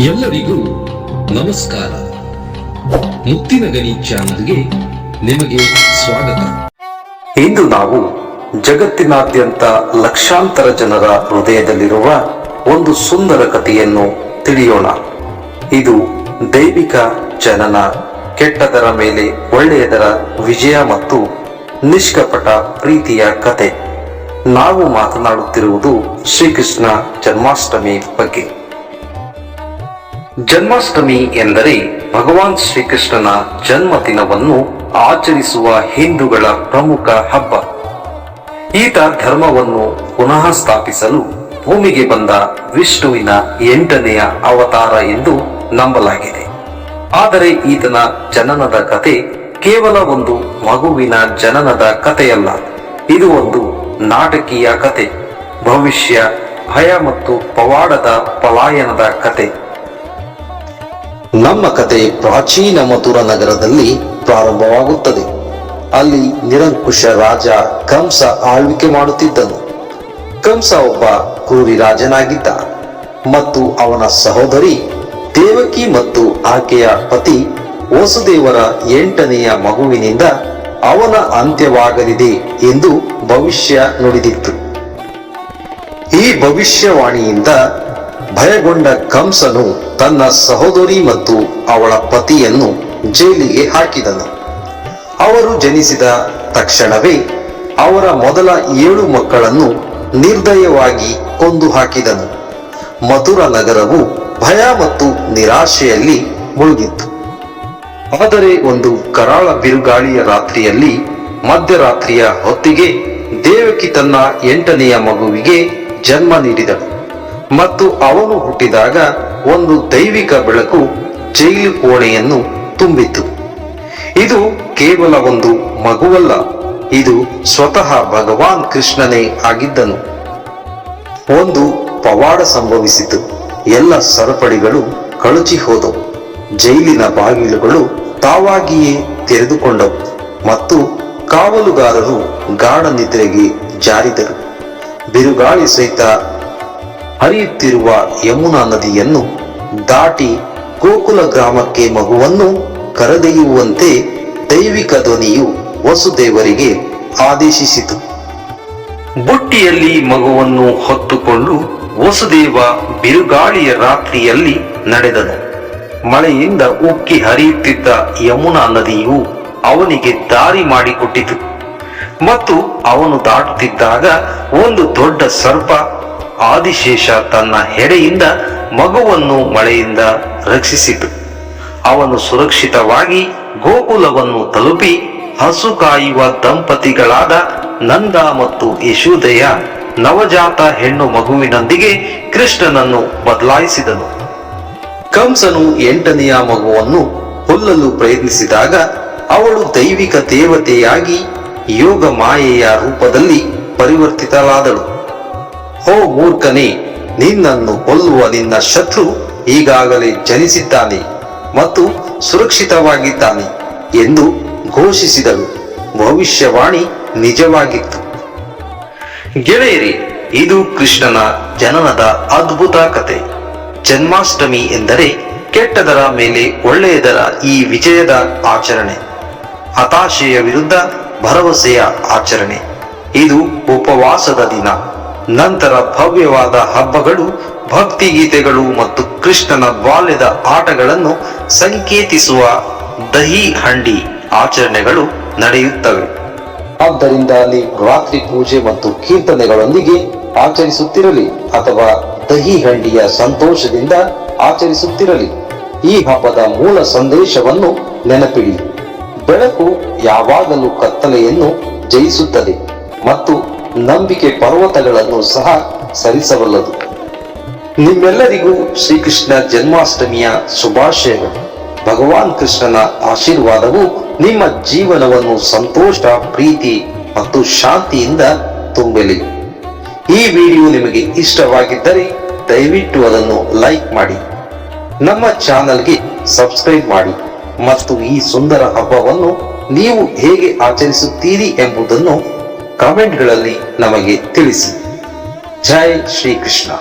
ಎಲ್ಲರಿಗೂ ನಮಸ್ಕಾರ. ಮುತ್ತಿನ ಗಣಿ ಚಾನಲ್ಗೆ ನಿಮಗೆ ಸ್ವಾಗತ. ಇಂದು ನಾವು ಜಗತ್ತಿನಾದ್ಯಂತ ಲಕ್ಷಾಂತರ ಜನರ ಹೃದಯದಲ್ಲಿರುವ ಒಂದು ಸುಂದರ ಕಥೆಯನ್ನು ತಿಳಿಯೋಣ. ಇದು ದೈವಿಕ ಜನನ, ಕೆಟ್ಟದರ ಮೇಲೆ ಒಳ್ಳೆಯದರ ವಿಜಯ ಮತ್ತು ನಿಷ್ಕಪಟ ಪ್ರೀತಿಯ ಕತೆ ನಾವು ಮಾತನಾಡುತ್ತಿರುವುದು ಶ್ರೀಕೃಷ್ಣ ಜನ್ಮಾಷ್ಟಮಿ ಬಗ್ಗೆ. ಜನ್ಮಾಷ್ಟಮಿ ಎಂದರೆ ಭಗವಾನ್ ಶ್ರೀಕೃಷ್ಣನ ಜನ್ಮದಿನವನ್ನು ಆಚರಿಸುವ ಹಿಂದೂಗಳ ಪ್ರಮುಖ ಹಬ್ಬ. ಈತ ಧರ್ಮವನ್ನು ಪುನಃ ಸ್ಥಾಪಿಸಲು ಭೂಮಿಗೆ ಬಂದ ವಿಷ್ಣುವಿನ ಎಂಟನೆಯ ಅವತಾರ ಎಂದು ನಂಬಲಾಗಿದೆ. ಆದರೆ ಈತನ ಜನನದ ಕತೆ ಕೇವಲ ಒಂದು ಮಗುವಿನ ಜನನದ ಕಥೆಯಲ್ಲ. ಇದು ಒಂದು ನಾಟಕೀಯ ಕತೆ. ಭವಿಷ್ಯ, ಭಯ ಮತ್ತು ಪವಾಡದ ಪಲಾಯನದ ಕತೆ. ನಮ್ಮ ಕತೆ ಪ್ರಾಚೀನ ಮಥುರ ನಗರದಲ್ಲಿ ಪ್ರಾರಂಭವಾಗುತ್ತದೆ. ಅಲ್ಲಿ ನಿರಂಕುಶ ರಾಜ ಕಂಸ ಆಳ್ವಿಕೆ ಮಾಡುತ್ತಿದ್ದನು. ಕಂಸ ಒಬ್ಬ ಕ್ರೂರಿ ರಾಜನಾಗಿದ್ದ ಮತ್ತು ಅವನ ಸಹೋದರಿ ದೇವಕಿ ಮತ್ತು ಆಕೆಯ ಪತಿ ವಸುದೇವರ ಎಂಟನೆಯ ಮಗುವಿನಿಂದ ಅವನ ಅಂತ್ಯವಾಗಲಿದೆ ಎಂದು ಭವಿಷ್ಯ ನುಡಿದಿತ್ತು. ಈ ಭವಿಷ್ಯವಾಣಿಯಿಂದ ಭಯಗೊಂಡ ಕಂಸನು ತನ್ನ ಸಹೋದರಿ ಮತ್ತು ಅವಳ ಪತಿಯನ್ನು ಜೈಲಿಗೆ ಹಾಕಿದನು. ಅವರು ಜನಿಸಿದ ತಕ್ಷಣವೇ ಅವರ ಮೊದಲ ಏಳು ಮಕ್ಕಳನ್ನು ನಿರ್ದಯವಾಗಿ ಕೊಂದು ಹಾಕಿದನು. ಮಧುರ ನಗರವು ಭಯ ಮತ್ತು ನಿರಾಶೆಯಲ್ಲಿ ಮುಳುಗಿತ್ತು. ಆದರೆ ಒಂದು ಕರಾಳ ಬಿರುಗಾಳಿಯ ರಾತ್ರಿಯಲ್ಲಿ, ಮಧ್ಯರಾತ್ರಿಯ ಹೊತ್ತಿಗೆ ದೇವಕಿ ತನ್ನ ಎಂಟನೆಯ ಮಗುವಿಗೆ ಜನ್ಮ ನೀಡಿದಳು. ಮತ್ತು ಅವನು ಹುಟ್ಟಿದಾಗ ಒಂದು ದೈವಿಕ ಬೆಳಕು ಜೈಲು ಕೋಣೆಯನ್ನು ತುಂಬಿತು ಇದು ಕೇವಲ ಒಂದು ಮಗುವಲ್ಲ, ಇದು ಸ್ವತಃ ಭಗವಾನ್ ಕೃಷ್ಣನೇ ಆಗಿದ್ದನು. ಒಂದು ಪವಾಡ ಸಂಭವಿಸಿತು, ಎಲ್ಲ ಸರಪಳಿಗಳು ಕಳುಚಿ ಹೋದವು, ಜೈಲಿನ ಬಾಗಿಲುಗಳು ತಾವಾಗಿಯೇ ತೆರೆದುಕೊಂಡವು, ಮತ್ತು ಕಾವಲುಗಾರರು ಗಾಢ ನಿದ್ರೆಗೆ ಜಾರಿದರು. ಬಿರುಗಾಳಿ ಸಹಿತ ಹರಿಯುತ್ತಿರುವ ಯಮುನಾ ನದಿಯನ್ನು ದಾಟಿ ಗೋಕುಲ ಗ್ರಾಮಕ್ಕೆ ಮಗುವನ್ನು ಕರೆದೊಯ್ಯುವಂತೆ ದೈವಿಕ ಧ್ವನಿಯು ವಸುದೇವರಿಗೆ ಆದೇಶಿಸಿತು. ಬುಟ್ಟಿಯಲ್ಲಿ ಮಗುವನ್ನು ಹೊತ್ತುಕೊಂಡು ವಸುದೇವ ಬಿರುಗಾಳಿಯ ರಾತ್ರಿಯಲ್ಲಿ ನಡೆದನು. ಮಳೆಯಿಂದ ಉಕ್ಕಿ ಹರಿಯುತ್ತಿದ್ದ ಯಮುನಾ ನದಿಯು ಅವನಿಗೆ ದಾರಿ ಮಾಡಿಕೊಟ್ಟಿತು. ಮತ್ತು ಅವನು ದಾಟುತ್ತಿದ್ದಾಗ ಒಂದು ದೊಡ್ಡ ಸರ್ಪ ಆದಿಶೇಷ ತನ್ನ ಹೆಡೆಯಿಂದ ಮಗುವನ್ನು ಮಳೆಯಿಂದ ರಕ್ಷಿಸಿತು. ಅವನು ಸುರಕ್ಷಿತವಾಗಿ ಗೋಕುಲವನ್ನು ತಲುಪಿ ಹಸು ಕಾಯುವ ದಂಪತಿಗಳಾದ ನಂದ ಮತ್ತು ಯಶೋದಯ ನವಜಾತ ಹೆಣ್ಣು ಮಗುವಿನೊಂದಿಗೆ ಕೃಷ್ಣನನ್ನು ಬದಲಾಯಿಸಿದನು. ಕಂಸನು ಎಂಟನೆಯ ಮಗುವನ್ನು ಕೊಲ್ಲಲು ಪ್ರಯತ್ನಿಸಿದಾಗ ಅವಳು ದೈವಿಕ ದೇವತೆಯಾಗಿ ಯೋಗ ಮಾಯೆಯ ರೂಪದಲ್ಲಿ ಪರಿವರ್ತಿತಳಾದಳು. ಹೋ ಮೂರ್ಖನೇ, ನಿನ್ನನ್ನು ಕೊಲ್ಲುವ ನಿನ್ನ ಶತ್ರು ಈಗಾಗಲೇ ಜನಿಸಿದ್ದಾನೆ ಮತ್ತು ಸುರಕ್ಷಿತವಾಗಿದ್ದಾನೆ ಎಂದು ಘೋಷಿಸಿದಳು. ಭವಿಷ್ಯವಾಣಿ ನಿಜವಾಗಿತ್ತು. ಗೆಳೆಯರಿ, ಇದು ಕೃಷ್ಣನ ಜನನದ ಅದ್ಭುತ ಕತೆ. ಜನ್ಮಾಷ್ಟಮಿ ಎಂದರೆ ಕೆಟ್ಟದರ ಮೇಲೆ ಒಳ್ಳೆಯದರ ಈ ವಿಜಯದ ಆಚರಣೆ. ಹತಾಶೆಯ ವಿರುದ್ಧ ಭರವಸೆಯ ಆಚರಣೆ. ಇದು ಉಪವಾಸದ ದಿನ. ನಂತರ ಭವ್ಯವಾದ ಹಬ್ಬಗಳು, ಭಕ್ತಿ ಗೀತೆಗಳು ಮತ್ತು ಕೃಷ್ಣನ ಬಾಲ್ಯದ ಆಟಗಳನ್ನು ಸಂಕೇತಿಸುವ ದಹಿ ಹಂಡಿ ಆಚರಣೆಗಳು ನಡೆಯುತ್ತವೆ. ಆದ್ದರಿಂದ ಅಲ್ಲಿ ರಾತ್ರಿ ಪೂಜೆ ಮತ್ತು ಕೀರ್ತನೆಗಳೊಂದಿಗೆ ಆಚರಿಸುತ್ತಿರಲಿ ಅಥವಾ ದಹಿ ಹಂಡಿಯ ಸಂತೋಷದಿಂದ ಆಚರಿಸುತ್ತಿರಲಿ. ಈ ಹಬ್ಬದ ಮೂಲ ಸಂದೇಶವನ್ನು ನೆನಪಿಡಿ. ಬೆಳಕು ಯಾವಾಗಲೂ ಕತ್ತಲೆಯನ್ನು ಜಯಿಸುತ್ತದೆ ಮತ್ತು ನಂಬಿಕೆ ಪರ್ವತಗಳನ್ನು ಸಹ ಸರಿಸಬಲ್ಲದು. ನಿಮ್ಮೆಲ್ಲರಿಗೂ ಶ್ರೀಕೃಷ್ಣ ಜನ್ಮಾಷ್ಟಮಿಯ ಶುಭಾಶಯಗಳು. ಭಗವಾನ್ ಕೃಷ್ಣನ ಆಶೀರ್ವಾದವು ನಿಮ್ಮ ಜೀವನವನ್ನು ಸಂತೋಷ, ಪ್ರೀತಿ ಮತ್ತು ಶಾಂತಿಯಿಂದ ತುಂಬಲಿ ಈ ವಿಡಿಯೋ ನಿಮಗೆ ಇಷ್ಟವಾಗಿದ್ದರೆ ದಯವಿಟ್ಟು ಅದನ್ನು ಲೈಕ್ ಮಾಡಿ. ನಮ್ಮ ಚಾನಲ್ಗೆ ಸಬ್ಸ್ಕ್ರೈಬ್ ಮಾಡಿ. ಮತ್ತು ಈ ಸುಂದರ ಹಬ್ಬವನ್ನು ನೀವು ಹೇಗೆ ಆಚರಿಸುತ್ತೀರಿ ಎಂಬುದನ್ನು ಕಮೆಂಟ್ಗಳಲ್ಲಿ ನಮಗೆ ತಿಳಿಸಿ. ಜೈ ಶ್ರೀಕೃಷ್ಣ.